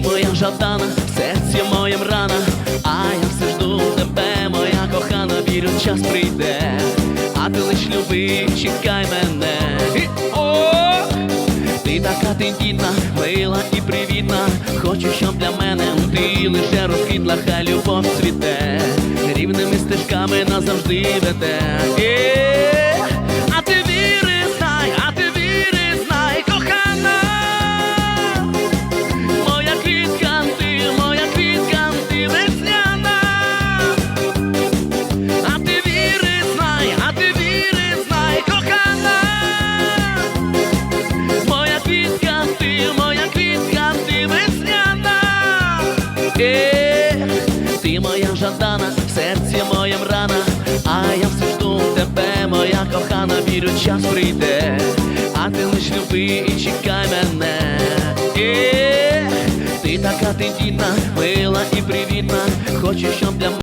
Жадана, в серці моєм рана, а я все жду тебе, моя кохана, вірю, час прийде, а ти лиш люби, чекай мене. Ти така тендітна, мила і привітна. Хочу, щоб для мене ти лише розквітла, хай любов цвіте, рівними стежками назавжди веде. Жадана, в серці моєм рана, а я все жду тебе, моя кохана, вірю, час прийде, а ти лиш люби і чекай мене. Ех, ти така тендітна, мила і привітна, хочу, щоб для